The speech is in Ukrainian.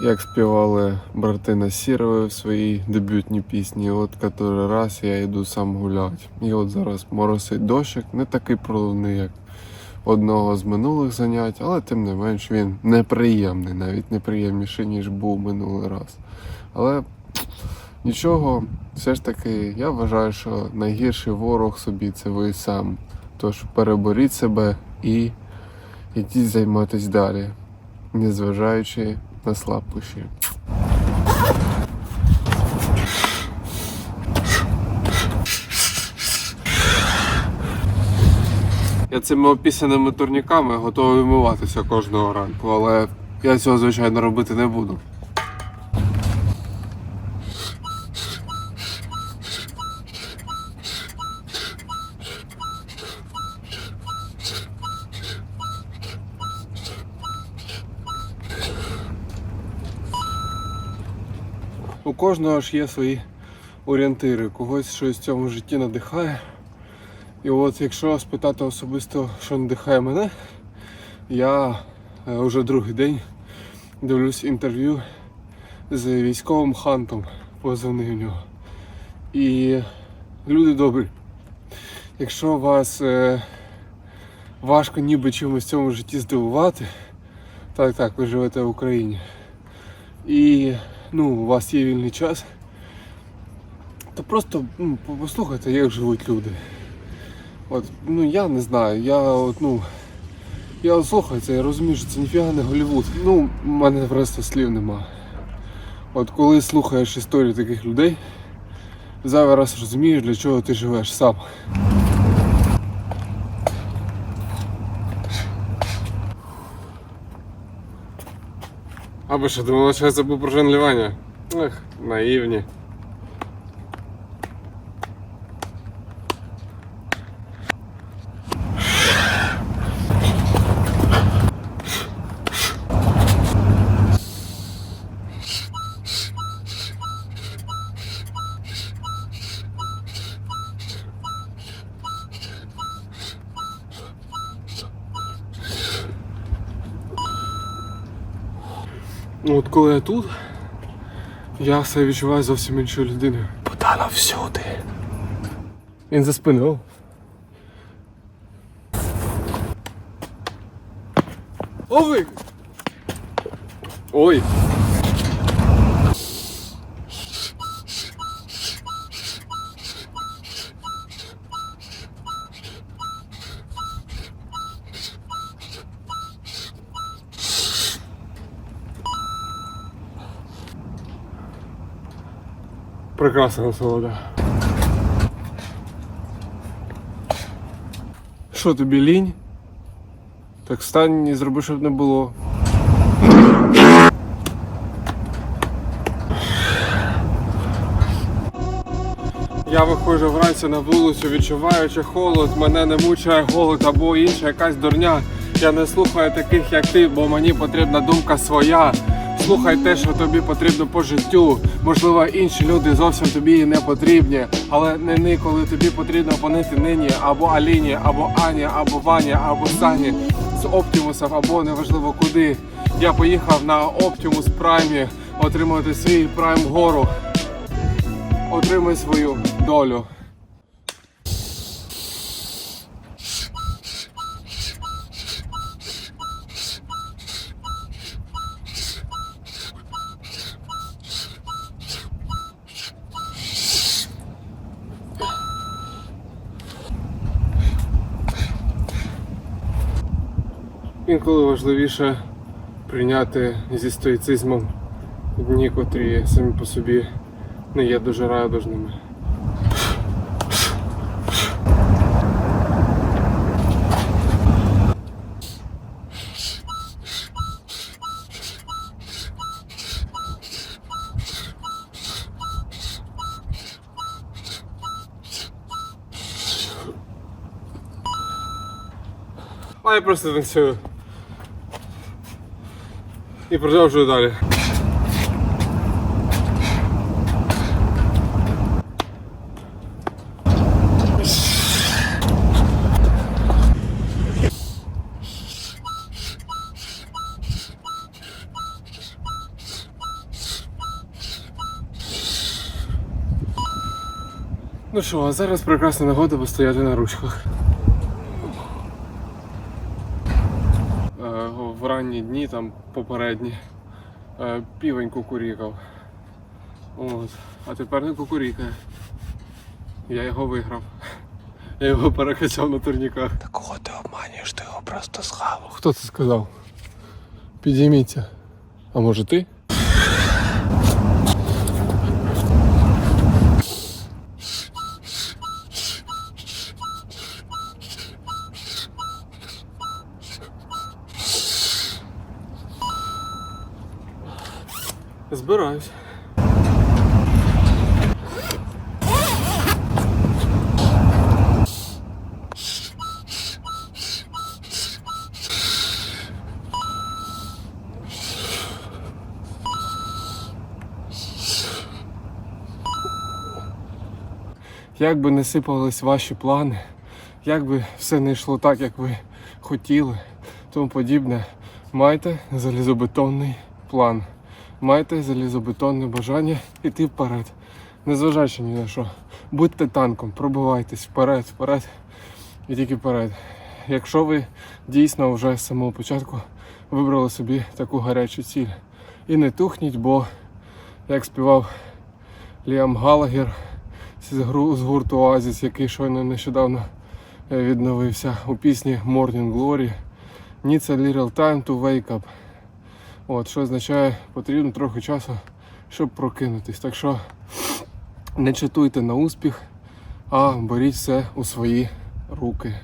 як співали брати Насірови в своїй дебютній пісні. От котрий раз я йду сам гулять. І от зараз моросить дощик, не такий проливний, як одного з минулих занять, але тим не менш він неприємний, навіть неприємніший, ніж був минулий раз. Але нічого, все ж таки, я вважаю, що найгірший ворог собі це ви сам. Тож переборіть себе і йдіть займатися далі, незважаючи на слабкощі. Я цими опісяними турніками готовий вмиватися кожного ранку, але я цього, звичайно, робити не буду. У кожного ж є свої орієнтири, когось щось в цьому житті надихає. І от якщо спитати особисто, що надихає мене, я е, вже другий день дивлюсь інтерв'ю з військовим хантом, позивний у нього. І люди добрі. Якщо вас е, важко ніби чимось в цьому житті здивувати, так, так, ви живете в Україні. І ну, у вас є вільний час, то просто ну, послухайте, як живуть люди. От, ну я не знаю, я от, ну. Я слухаю це, я розумію, що це ніфіга не Голлівуд. Ну, в мене просто слів нема. От коли слухаєш історії таких людей, зайвий раз розумієш, для чого ти живеш сам. А ви що, думали, що я забув про жонглювання? Ех, наївні. От коли я тут, я себе відчуваю зовсім іншою людиною. Богдана всюди. Він за спиною. Ой! Ой! Прекрасна насолода. Що тобі лінь? Так встань і зроби, щоб не було. Я виходжу вранці на вулицю, відчуваючи холод, мене не мучає голод або інша якась дурня. Я не слухаю таких, як ти, бо мені потрібна думка своя. Слухай те, що тобі потрібно по життю. Можливо, інші люди зовсім тобі і не потрібні, але не ни, коли тобі потрібно опинити нині або Аліні, або Ані, або Вані, або Сані з Оптимусів, або неважливо куди. Я поїхав на Оптимус Праймі отримати свій прайм гору. Отримай свою долю. Інколи важливіше прийняти зі стоїцизмом дні, котрі самі по собі не є дуже радужними. А я просто танцюю і продовжую далі. Ну що, а зараз прекрасна нагода постояти на ручках. В ранні дні, там попередні, е, півень кукурікав. От. А тепер не кукурікає. Я його виграв. Я його перекачав на турніках. Та кого ти обманюєш? Ти його просто схавав. Хто це сказав? Підійміться. А може ти? Збираюсь. Як би не сипались ваші плани, як би все не йшло так, як ви хотіли, тому подібне, майте залізобетонний план. Майте залізобетонне бажання йти вперед. Незважаючи ні на що. Будьте танком, пробивайтесь вперед, вперед і тільки вперед. Якщо ви дійсно вже з самого початку вибрали собі таку гарячу ціль. І не тухніть, бо, як співав Ліам Галагер з гурту Оазіс, який щойно нещодавно е, відновився у пісні Morning Glory. Needs a little time to wake up. От, що означає, потрібно трохи часу, щоб прокинутись. Так що не читуйте на успіх, а беріть все у свої руки.